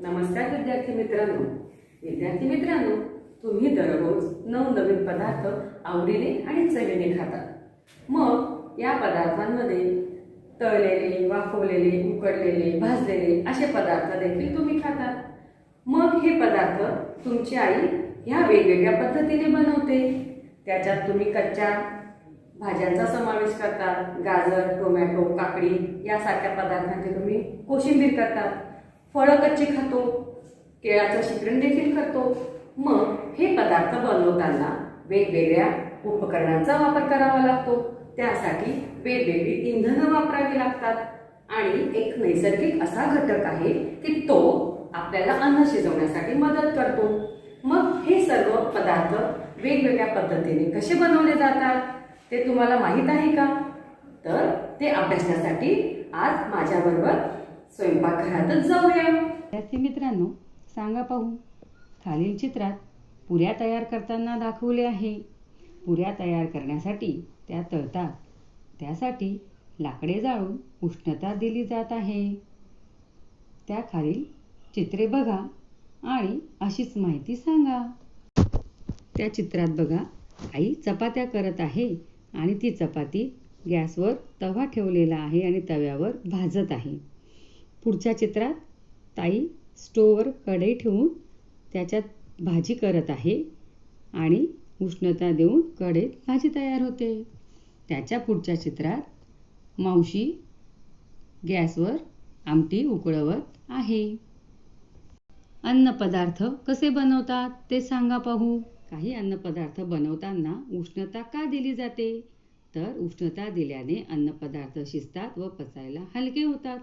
नमस्कार विद्यार्थी मित्रांनो. विद्यार्थी मित्रांनो तुम्ही दररोज नवनवीन पदार्थ आवडीने आणि चवीने खाता. मग या पदार्थांमध्ये तळलेले वाफवलेले उकडलेले भाजलेले असे पदार्थ देखील तुम्ही खाता. मग हे पदार्थ तुमची आई ह्या वेगवेगळ्या पद्धतीने बनवते. त्याच्यात तुम्ही कच्च्या भाज्यांचा समावेश करतात गाजर टोमॅटो काकडी यासारख्या पदार्थांची तुम्ही कोशिंबीर करतात फळं कच्ची खातो केळाचं शिकरण देखील करतो. मग हे पदार्थ बनवताना वेगवेगळ्या उपकरणांचा वापर करावा लागतो. त्यासाठी वेगवेगळी इंधनं वापरावी लागतात. आणि एक नैसर्गिक असा घटक आहे की तो आपल्याला अन्न शिजवण्यासाठी मदत करतो. मग हे सर्व पदार्थ वेगवेगळ्या पद्धतीने कसे बनवले जातात ते तुम्हाला माहीत आहे का? तर ते अभ्यासण्यासाठी आज माझ्याबरोबर स्वयंपाकघरातच जाऊया विद्यार्थी मित्रांनो सांगा पाहू. खालील चित्रात पुऱ्या तयार करताना दाखवले आहे. पुऱ्या तयार करण्यासाठी त्या तळतात. त्यासाठी लाकडे जाळून उष्णता दिली जात आहे. त्या खालील चित्रे बघा आणि अशीच माहिती सांगा. त्या चित्रात बघा आई चपात्या करत आहे आणि ती चपाती गॅसवर तवा ठेवलेला आहे आणि तव्यावर भाजत आहे. पुढच्या चित्रात ताई स्टोवर कढई ठेवून त्याच्यात भाजी करत आहे आणि उष्णता देऊन कढईत भाजी तयार होते. त्याच्या पुढच्या चित्रात मावशी गॅसवर आमटी उकळवत आहे. अन्नपदार्थ कसे बनवतात ते सांगा पाहू. काही अन्नपदार्थ बनवताना उष्णता का दिली जाते? तर उष्णता दिल्याने अन्नपदार्थ शिजतात व पचायला हलके होतात.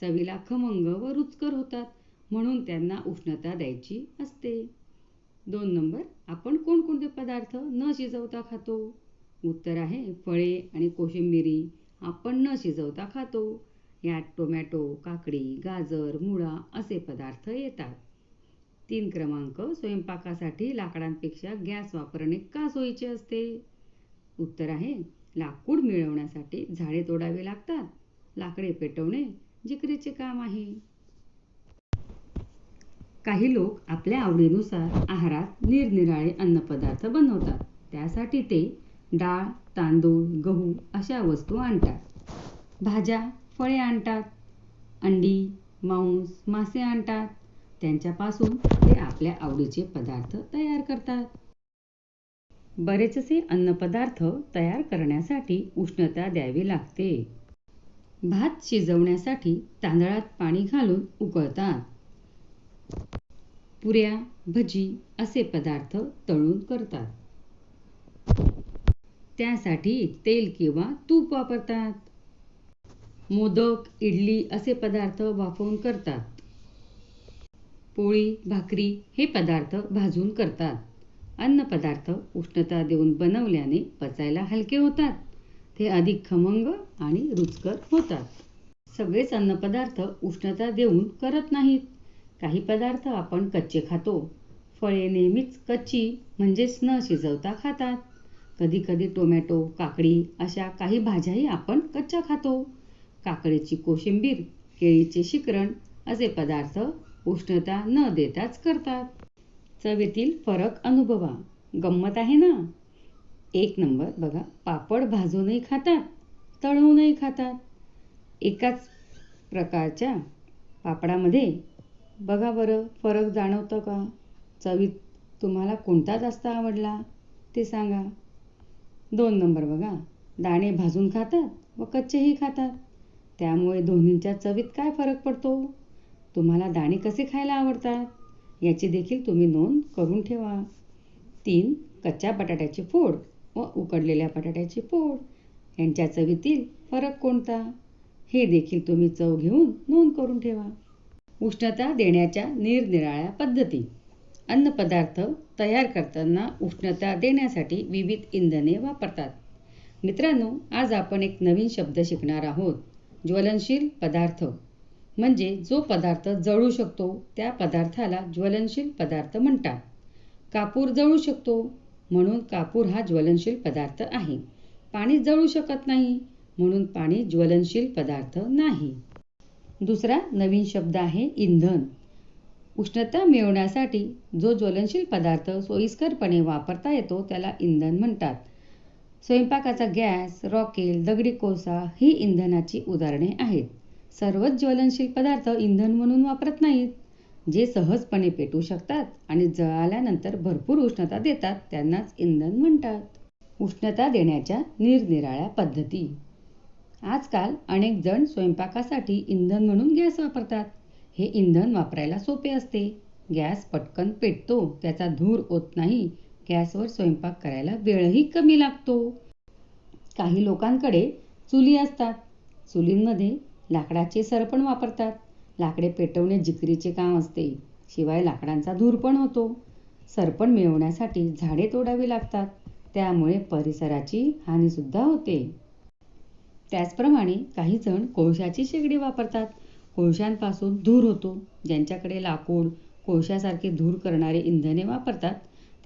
चवीला खमंग व रुचकर होतात म्हणून त्यांना उष्णता द्यायची असते. दोन नंबर आपण कोणकोणते पदार्थ न शिजवता खातो? उत्तर आहे फळे आणि कोशिंबिरी आपण न शिजवता खातो. यात टोमॅटो काकडी गाजर मुळा असे पदार्थ येतात. तीन क्रमांक स्वयंपाकासाठी लाकडांपेक्षा गॅस वापरणे का सोयीचे असते? उत्तर आहे लाकूड मिळवण्यासाठी झाडे तोडावे लागतात. लाकडे पेटवणे जिकरीचे काम आहे. काही लोक आपल्या आवडीनुसार आहारात निरनिराळे अन्नपदार्थ बनवतात. त्यासाठी ते डाळ तांदूळ गहू अशा वस्तू आणतात. भाज्या फळे आणतात. अंडी मांस मासे आणतात. त्यांच्यापासून ते आपल्या आवडीचे पदार्थ तयार करतात. बरेचसे अन्नपदार्थ तयार करण्यासाठी उष्णता द्यावी लागते. भात शिजवण्यासाठी तांदळात पाणी घालून उकळतात. पुऱ्या भजी असे पदार्थ तळून करतात. त्यासाठी तेल किंवा तूप वापरतात. मोदक इडली असे पदार्थ वाफवून करतात. पोळी भाकरी हे पदार्थ भाजून करतात. अन्नपदार्थ उष्णता देऊन बनवल्याने पचायला हलके होतात. ते अधिक खमंग आणि रुचकर होतात. सगळेच अन्नपदार्थ उष्णता देऊन करत नाहीत. काही पदार्थ आपण कच्चे खातो. फळे नेहमीच कच्ची म्हणजेच न शिजवता खातात. कधीकधी टोमॅटो काकडी अशा काही भाज्याही आपण कच्च्या खातो. काकडीची कोशिंबीर केळीचे शिकरण असे पदार्थ उष्णता न देताच करतात. चवीतील फरक अनुभवा. गंमत आहे ना? एक नंबर. बघा पापड भाजूनही खातात तळूनही खातात. एकाच प्रकारच्या पापडामध्ये बघा बरं फरक जाणवतं का? चवीत तुम्हाला कोणता जास्त आवडला ते सांगा. दोन नंबर बघा दाणे भाजून खातात व कच्चेही खातात. त्यामुळे दोन्हींच्या चवीत काय फरक पडतो? तुम्हाला दाणे कसे खायला आवडतात? याची देखील तुम्ही नोंद करून ठेवा. तीन कच्च्या बटाट्याची फोड. व उकडलेल्या बटाट्याची पोड. यांच्या चवीतील फरक कोणता? हे देखील तुम्ही चव घेऊन नोंद करून ठेवा. उष्णता देण्याच्या निरनिराळ्या पद्धती. अन्नपदार्थ तयार करताना उष्णता देण्यासाठी विविध इंधने वापरतात. मित्रांनो आज आपण एक नवीन शब्द शिकणार आहोत ज्वलनशील पदार्थ. म्हणजे जो पदार्थ जळू शकतो त्या पदार्थाला ज्वलनशील पदार्थ म्हणतात. कापूर जळू शकतो म्हणून कापूर हा ज्वलनशील पदार्थ आहे. पाणी जळू शकत नाही म्हणून पाणी ज्वलनशील पदार्थ नाही. दुसरा नवीन शब्द आहे इंधन. उष्णता मिळवण्यासाठी जो ज्वलनशील पदार्थ सोयीस्करपणे वापरता येतो त्याला इंधन म्हणतात. स्वयंपाकाचा गॅस रॉकेल दगडी कोळसा ही इंधनाची उदाहरणे आहेत. सर्वच ज्वलनशील पदार्थ इंधन म्हणून वापरत नाहीत. जे सहजपणे पेटू शकतात आणि जळाल्यानंतर भरपूर उष्णता देतात त्यांनाच इंधन म्हणतात. उष्णता देण्याच्या निरनिराळ्या पद्धती. आजकाल अनेक जण स्वयंपाकासाठी इंधन म्हणून गॅस वापरतात. हे इंधन वापरायला सोपे असते. गॅस पटकन पेटतो त्याचा धूर होत नाही गॅसवर स्वयंपाक करायला वेळही कमी लागतो. काही लोकांकडे चुली असतात. चुलींमध्ये लाकडाचे सरपण वापरतात. लाकडे पेटवणे जिकरीचे काम असते. शिवाय लाकडांचा धूर पण होतो. सरपण मिळवण्यासाठी झाडे तोडावी लागतात. त्यामुळे परिसराची हानीसुद्धा होते. त्याचप्रमाणे काही जण कोळशाची शेगडी वापरतात. कोळशांपासून धूर होतो. ज्यांच्याकडे लाकूड कोळशासारखे धूर करणारे इंधने वापरतात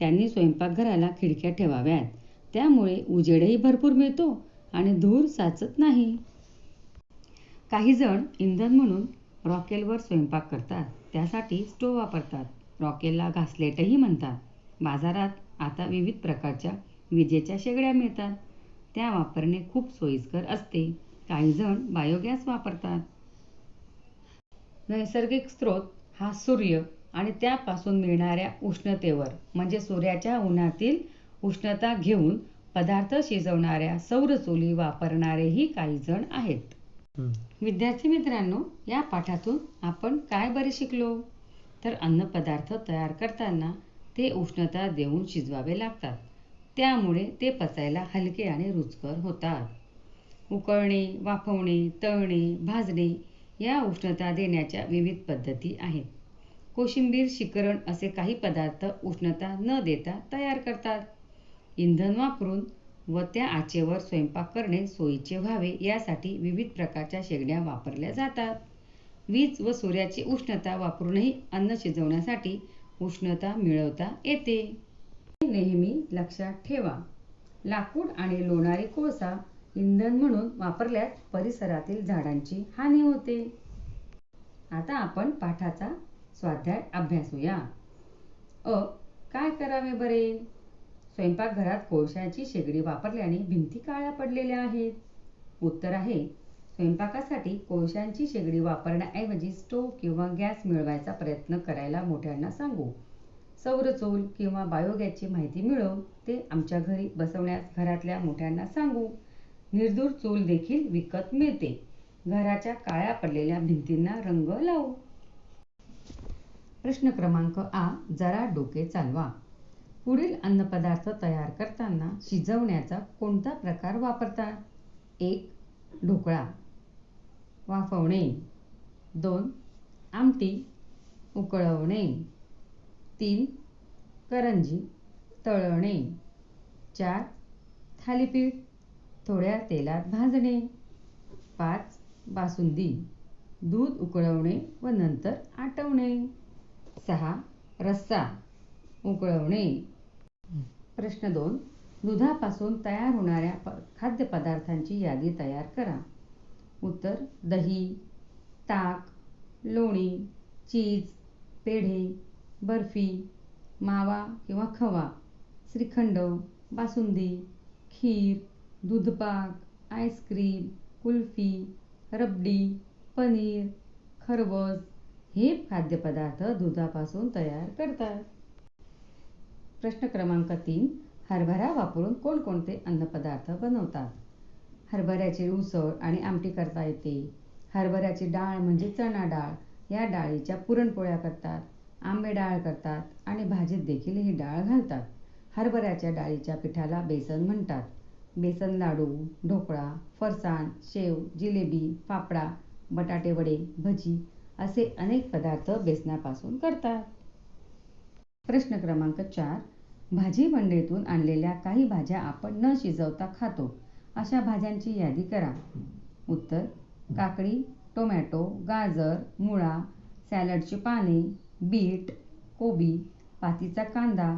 त्यांनी स्वयंपाकघराला खिडक्या ठेवाव्यात. त्यामुळे उजेडही भरपूर मिळतो आणि धूर साचत नाही. काही जण इंधन म्हणून रॉकेलवर स्वयंपाक करतात. त्यासाठी स्टोव वापरतात. रॉकेलला घासलेटही म्हणतात. बाजारात आता विविध प्रकारच्या विजेच्या शेगड्या मिळतात. त्या वापरणे खूप सोयीस्कर असते. काही जण बायोगॅस वापरतात. नैसर्गिक स्रोत हा सूर्य आणि त्यापासून मिळणाऱ्या उष्णतेवर म्हणजे सूर्याच्या उन्हातील उष्णता घेऊन पदार्थ शिजवणाऱ्या सौरचुली वापरणारेही काही जण आहेत. विद्यार्थी मित्रांनो या पाठातून आपण काय बरे शिकलो? तर अन्नपदार्थ तयार करताना ते उष्णता देऊन शिजवावे लागतात. त्यामुळे ते पचायला हलके आणि रुचकर होतात. उकळणे वाफवणे तळणे भाजणे या उष्णता देण्याच्या विविध पद्धती आहेत. कोशिंबीर शिकरण असे काही पदार्थ उष्णता न देता तयार करतात. इंधन वापरून व त्या आचेवर स्वयंपाक करणे सोयीचे व्हावे यासाठी विविध प्रकारच्या शेगड्या वापरल्या जातात. वीज व सूर्याची उष्णता वापरूनही अन्न शिजवण्यासाठी उष्णता मिळवता येते. नेहमी लक्षात ठेवा. लाकूड आणि लोणारी कोळसा इंधन म्हणून वापरल्यास परिसरातील झाडांची हानी होते. आता आपण पाठाचा स्वाध्याय अभ्यासूया. अ. काय करावे बरे? स्वयंपाकघरात कोळशाची शेगडी वापरल्याने भिंती काळ्या पडलेल्या आहेत. उत्तर आहे स्वयंपाकासाठी कोळशांची शेगडी वापरण्याऐवजी स्टोव्ह किंवा गॅस मिळवायचा प्रयत्न करायला मोठ्यांना सांगू. सौर चूल किंवा बायोगॅसची माहिती मिळव ते आमच्या घरी बसवण्यास घरातल्या मोठ्यांना सांगू. निर्दूर चूल देखील विकत मिळते. घराच्या काळ्या पडलेल्या भिंतींना रंग लावू. प्रश्न क्रमांक आ जरा डोके चालवा. पुढील अन्नपदार्थ तयार करताना शिजवण्याचा कोणता प्रकार वापरतात एक ढोकळा. वाफवणे. दोन आमटी. उकळवणे. तीन करंजी. तळणे. चार थालीपीठ. थोड्या तेलात भाजणे. पाच बासुंदी. दूध उकळवणे व नंतर आटवणे. सहा रस्सा. उकळवणे. प्रश्न दोन. दुधापासून तयार होणाऱ्या प खाद्यपदार्थांची यादी तयार करा. उत्तर दही ताक लोणी चीज पेढे बर्फी मावा किंवा खवा श्रीखंड बासुंदी खीर दूधपाक आईस्क्रीम कुल्फी रबडी पनीर खरवस हे खाद्यपदार्थ दुधापासून तयार करतात. प्रश्न क्रमांक तीन हरभरा वापरून कोणकोणते अन्नपदार्थ बनवतात? हरभऱ्याची उसळ आणि आमटी करता येते. हरभऱ्याची डाळ म्हणजे चणा डाळ. या डाळीच्या पुरणपोळ्या करतात आंबे डाळ करतात आणि भाजीत देखील ही डाळ घालतात. हरभऱ्याच्या डाळीच्या पिठाला बेसन म्हणतात. बेसन लाडू ढोकळा फरसाण शेव जिलेबी फाफडा बटाटे वडे भजी असे अनेक पदार्थ बेसनापासून करतात. प्रश्न क्रमांक चार. भाजी मंडईतून आणलेल्या काही भाज्या आपण न शिजवता खातो अशा भाज्यांची यादी करा. उत्तर काकडी टोमॅटो गाजर मुळा सॅलडची पाने बीट कोबी पातीचा कांदा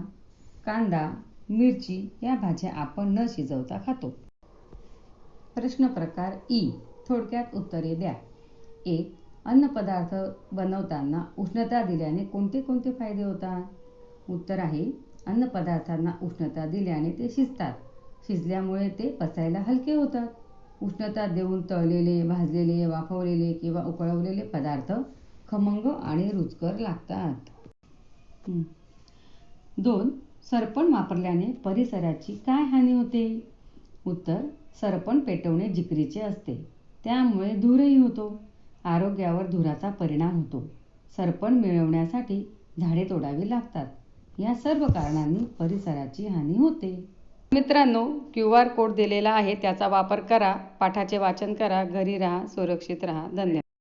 कांदा मिरची या भाज्या आपण न शिजवता खातो. प्रश्न प्रकार ई. थोडक्यात उत्तरे द्या. एक अन्नपदार्थ बनवताना उष्णता दिल्याने कोणते कोणते फायदे होतात? उत्तर आहे. अन्नपदार्थांना उष्णता दिल्याने ते शिजतात. शिजल्यामुळे ते पचायला हलके होतात. उष्णता देऊन तळलेले भाजलेले वाफवलेले किंवा उकळवलेले पदार्थ खमंग आणि रुचकर लागतात. दोन सरपण वापरल्याने परिसराची काय हानी होते? उत्तर सरपण पेटवणे जिकरीचे असते. त्यामुळे धूरही होतो. आरोग्यावर धुराचा परिणाम होतो. सरपण मिळवण्यासाठी झाडे तोडावी लागतात. या सर्व कारणांनी परिसराची हानी होते. मित्रांनो क्यू आर कोड दिलेला आहे त्याचा वापर करा पाठाचे वाचन करा घरी राहा सुरक्षित राहा. धन्यवाद.